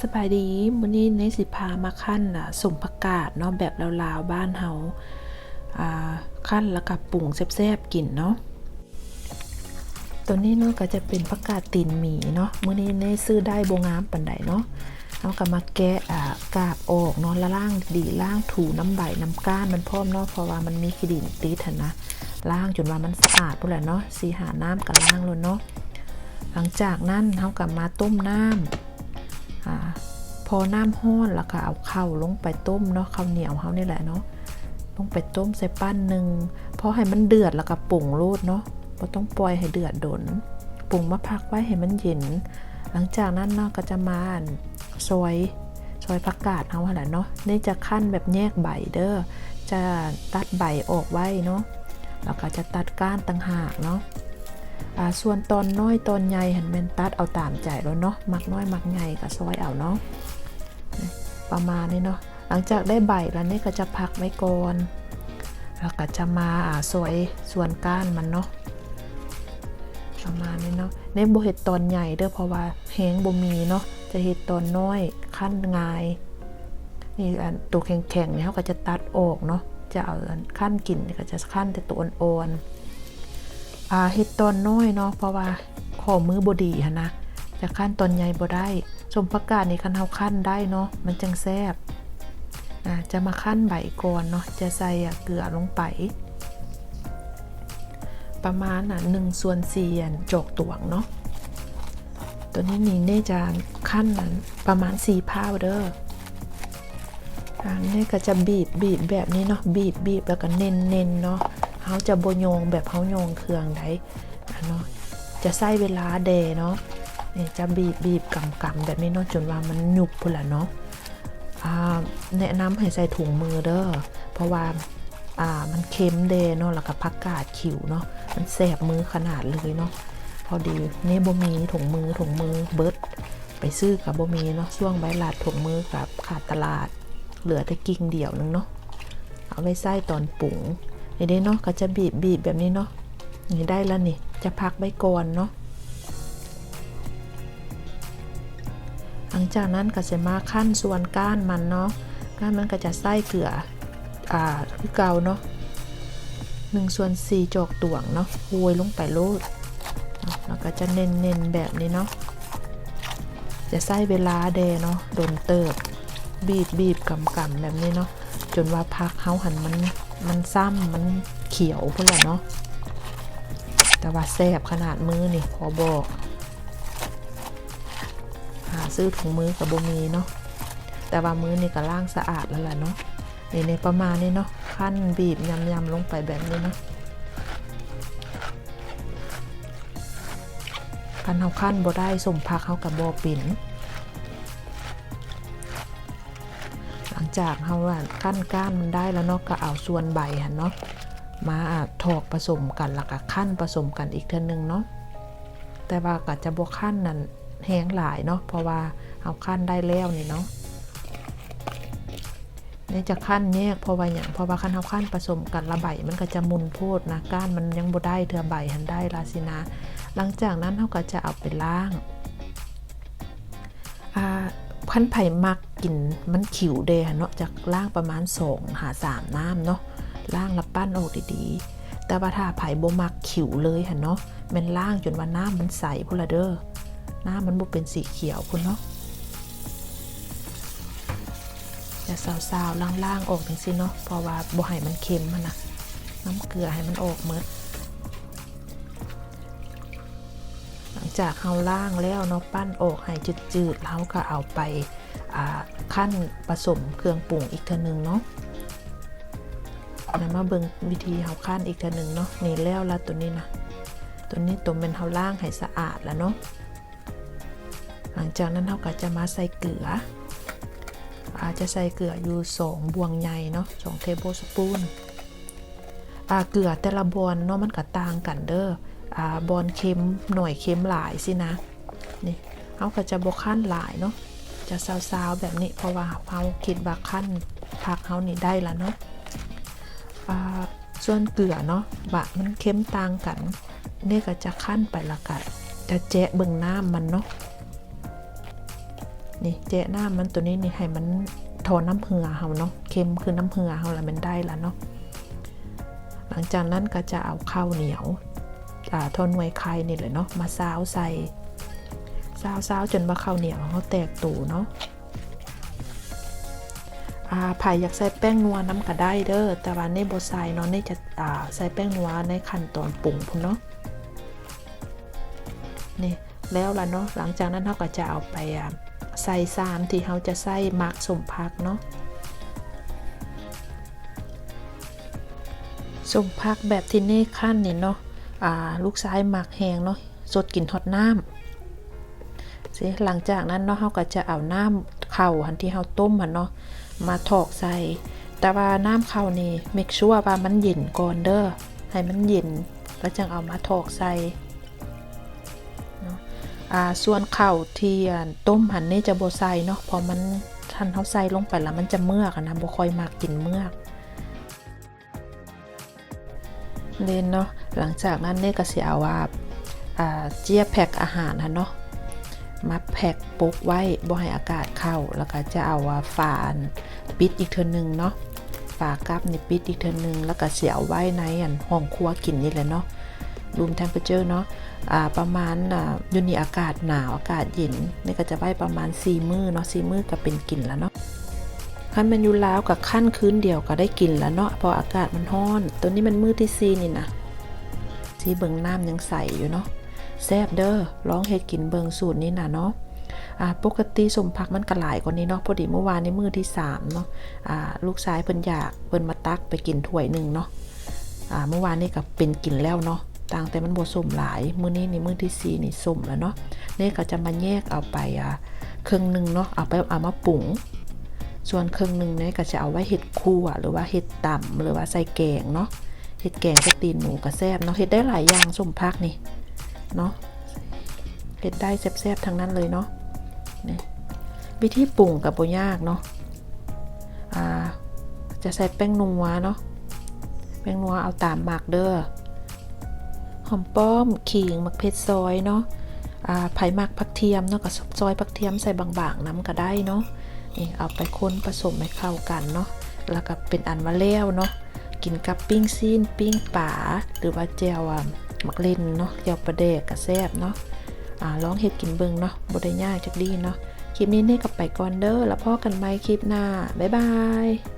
สบายดีมื้อนี้ในสิพามาขั้นอะสมผักกาดเนาะแบบลาวๆบ้านเฮาอ่าขั้นแล้วก็ปรุงแซ่บๆกินเนาะตัวนี้เนาะก็จะเป็นผักกาดตีนหมีเนาะมื้อนี้ในซื้อได้บ่งามปานใดเนาะเอาก็มาแกะอ่ากาบออกเนาะล้วล้างดีล้างถูน้ำใบน้ำก้านมันพร้อมเนาะเพราะว่ามันมีขี้ดินติดหั่นนะล้างจนว่ามันสะอาดพุ่นแหละเนาะสีหาน้ำก็ล้างเลยเนาะหลังจากนั้นเฮาก็มาต้มน้ำ พอน้ำห้อนแล้วก็เอาข้าวลงไปต้มเนาะข้าวเหนียวเขานี่แหละเนาะลงไปต้มใส่ปั้นหนึ่งพอให้มันเดือดแล้วก็ปรุงโรดเนาะเราต้องปล่อยให้เดือดดนปรุงมาพักไว้ให้มันเย็น หลังจากนั้นเนาะก็จะมาซอยซอยผักกาดเอาแหละเนาะนี่จะขั้นแบบแยกใบเด้อจะตัดใบออกไว้เนาะแล้วก็จะตัดก้านต่างหากเนาะส่วนตอนน้อยตอนใหญ่เห็นเป็นตัดเอาตามใจแล้วเนาะมักน้อยมักใหญ่ก็ซอยเอาเนาะ ประมาณนี้เนาะหลังจากได้ใบแล้วนี่ก็จะพักไว้ก่อนแล้วก็จะมาอ่าซอยส่วนก้านมันเนาะประมาณนี้เนาะในโบเห็ดตอนใหญ่เด้อเพราะว่าแห้งบ่มีเนาะจะเห็ดตอนน้อยขั้นง่ายนี่ตัวแข็งๆเนี่ยเขาก็จะตัดออกเนาะจะเอาขั้นกินก็จะขั้นแต่ตัวอ่อนๆเฮ็ดตอนน้อยเนาะเพราะว่าขอมือบดีนะ จะขั้นตอนใหญ่บ่ได้ สมประกาศนี่คันเฮาขั้นได้เนาะมันจังแซ่บอ่าจะมาขั้นใบก่อนเนาะจะใส่เกลือลงไป ประมาณอะ1ส่วน4อันจอกตวงเนาะตัวนี้นี่เน่จะขั้นนั้นประมาณ4พาวเด้ออ่านี่ก็จะบีบบีบแบบนี้เนาะบีบบีบแล้วก็เน้นเน้นเนาะเขาจะโบโยงแบบเขาโยงเครื่องได้เนาะจะใส่เวลาเดเนาะ นี่จะบีบบีบกำกำแบบนี้นาะจนว่ามันหยุบพุ่นละเนาะแนะนำให้ใส่ถุงมือเด้อเพราะว่าอ่ามันเค็มเดเนาะแล้วก็ผักกาดขิวเนาะมันแสบมือขนาดเลยเนาะพอดีนี่บ่มีถุงมือถุงมือเบิร์ดไปซื้อกับบ่มีเนาะช่วงใบลาดถุงมือกับขาดตลาด เหลือแต่กิ่งเดียวนึงเนาะเอาไว้ใส่ตอนปรุงนี่ได้เนาะก็จะบีบบีบแบบนี้เนาะนี่ได้แล้วนี่จะพักไว้ก่อนเนาะ จากนั้นก็จะมาขั้นส่วนก้านมันเนาะก้านมันก็จะใส่เกลืออ่าคือเกาเนาะหนึ่งส่วนสี่จอกตวงเนาะโวยลงไปโลดแล้วก็จะเน้นเน้นแบบนี้เนาะจะใส่เวลาเดเนาะโดนเติบ บีบบีบกำกำแบบนี้เนาะจนว่าพักเฮาหันมันมันซ้ำมันเขียวพุ่นแหละเนาะแต่ว่าแซ่บขนาดมือนี่พอบอก ซื้อถุงมือกับโบมีเนาะแต่ว่ามือนี่ก็ล้างสะอาดแล้วแหละเนาะนี่ในประมาณนี้เนาะขั้นบีบยำยำลงไปแบบนี้เนาะกันเอาขั้นบ่ได้สมพักเขากับโบปิ่นหลังจากเขาว่าขั้นก้านมันได้แล้วเนาะก็เอาส่วนใบหันเนาะมาถอกผสมกันแล้วก็ขั้นผสมกันอีกเท่านึงเนาะแต่ว่าก็จะบวขั้นนั่น แห้งหลายเนาะเพราะว่าเอาขั้นได้แล้วนี่เนาะนี่จะขั้นแยกเพราะว่าอย่างเพราะว่าขั้นเอาขั้นผสมกันละใบมันก็จะมุนโพดนะก้านมันยังบ่ได้เถื่อใบหันได้ลาสินะ หลังจากนั้นเขาก็จะเอาไปล้างอ่าพันไผ่มักกินมันขิวเดะเนาะจากล่างประมาณสองหาสามน้ำเนาะล่างล้วปั้นออกดีๆ แต่ว่าถ้าไผ่บ่มักขิวเลยฮะเนาะมันล่างจนว่าน้ำมันใสพุ่ละเด้อ น้ำมันบ่เป็นสีเขียวพุ่นเนาะจะสาวๆล่างๆออกจังซี่เนาะเพราะว่าบ่ให้มันเค็มมันนะน้ำเกลือให้มันออกเมดหลังจากเขาล่างแล้วเนาะปั้นออกให้จืดๆแล้วก็เอาไปขั้นผสมเครื่องปรุงอีกเทอนึงเนาะนะมาเบิ่งวิธีเฮาขั้นอีกเทอนึงเนาะนี่แล้วละตัวนี้นะตัวนี้ตัวเป็นเฮาล่างให้สะอาดแล้วเนาะ หลังจากนั้นเฮาก็จะมาใส่เกลือ อาจจะใส่เกลืออยู่2บวงใหญ่เนาะ2เทเบิลสปูนอ่าเกลือแต่ละบอนเนาะมันก็ต่างกันเด้ออ่าบอนเค็มหน่อยเค็มหลายสินะนี่เอาก็จะบกขั้นหลายเนาะจะซาวๆแบบนี้เพราะว่าเขาคิดว่าขั้นผักเขานี่ได้ล้วเนาะอ่าส่วนเกลือเนาะบะมันเค็มต่างกัน นี่ก็จะขั้นไปละกันจะแจะเบิ่งน้ำมันเนาะ นี่แจะน้ำมันตัวนี้นี่ให้มันทอน้ำเหือเฮาเนาะเค็มคือน้ำเหือเฮาละมันได้ละเนาะหลังจากนั้นก็จะเอาข้าวเหนียวอ่าทอนหน่วยไข่นี่เลยเนาะมาซาวใส่ซาวซาวจนว่าข้าวเหนียวเขาแตกตูเนาะอ่าไผ่อยากใส่แป้งนัวน้ำก็ได้เด้อแต่ว่าในโบใส่เนาะในจะอ่าใส่แป้งนัวในขั้นตอนปรุงพุ่นเนาะนี่แล้วล่ะเนาะหลังจากนั้นเราก็จะเอาไปอ่า ใส่ซามที่เราจะใส่มักสมพักเนาะสมพักแบบที่นี่ขั้นเนี่เนาะลูกซ้ายหมักแหงเนาะสดกินฮอตน้ำสิหลังจากนั้นเนาะเราก็จะเอาน้ำเข่าหันที่เราต้มหันเนาะมาถอกใส่ แต่ว่าน้ำเข่านี่เมกชัวว่ามันเย็นก่อนเด้อให้มันเย็นแล้วจึงเอามาถอกใส่ อ่าส่วนเข่าที่ต้มหันนี่จะโบใส่เนาะพอมันทันเขาใส่ลงไปแล้วมันจะเมือกอะนะบ่ค่อยมากกินเมือกเล่นเนาะหลังจากนั้นเนี่ยก็เสียเอาว่าเจี๊ยแพ็คอาหารนะเนาะมาแพ็คปุกไว้บ่ให้อากาศเข้า แล้วก็จะเอาว่าฝานปิดอีกเทือนึงเนาะฝากับนี่ปิดอีกเทือนึงแล้วก็เสียเอาไว้ในอันห้องครัวกินนี่แหละเนาะ รูมเทมเปอร์เจอร์เนาะประมาณอยู่นี่อากาศหนาวอากาศเย็นนี่ก็จะไว้ประมาณ4มื้อเนาะ4มื้อก็เป็นกลิ่นแล้วเนาะขั้นมันอยู่ลาวกับขั้นคืนเดียวก็ได้กินแล้วเนาะเพราะอากาศมันร้อน ตัวนี้มันมือที่ซีนี่นะซีเบิงน้ำยังใสอยู่เนาะแซบเด้อลองเฮ็ดกินเบิงสูตรนี้นะเนาะปกติสมพักมันก็หลายกว่านี้เนาะพอดีเมื่อวานในมือที่สามเนาะลูกชายเพิ่นอยากเพิ่นมาตักไปกินถ้วยหนึ่งเนาะเมื่อวานนี่ก็เป็นกินแล้วเนาะ ต่างแต่มันบ่สมหลาย มื้อนี้นี่มื้อที่สี่นี่สมแล้วเนาะเนี่ก็จะมาแยกเอาไปอ่าครึ่งหนึ่งเนาะเอาไปเอามาปรุงส่วนครึ่งหนึ่งเนี่ยก็จะเอาไว้เห็ดคั่วหรือว่าเห็ดต่ำหรือว่าใส่แกงเนาะเห็ดแกงก็ตีนหมูกระแซบเนาะเห็ดได้หลายอย่างสมพักนี่เนาะเห็ดได้แซ่บๆทั้งนั้นเลยเนาะนี่วิธีปรุงกับโบยากเนาะอ่าจะใส่แป้งนัวเนาะแป้งนัวเอาตามหมักเด้อ หอมป้อมขิงมักเพชรซอยเนาะอ่าไผ่หมักผักเทียมเนาะกับซอยผักเทียมใส่บางๆน้ำก็ได้เนาะนี่เอาไปคนผสมให้เข้ากันเนาะแล้วก็เป็นอันมาแล้วเนาะกินกับปิ้งซีนปิ้งป่าหรือว่าแจวอะมักเล่นเนาะแจวปลาเดกกระแซบเนาะอ่าลองเฮ็ดกินเบิงเนาะบ่ได้ยากจักดีเนาะคลิปนี้เนี่ยกับไปก่อนเด้อแล้วพ่อกันใหม่คลิปหน้าบ๊ายบาย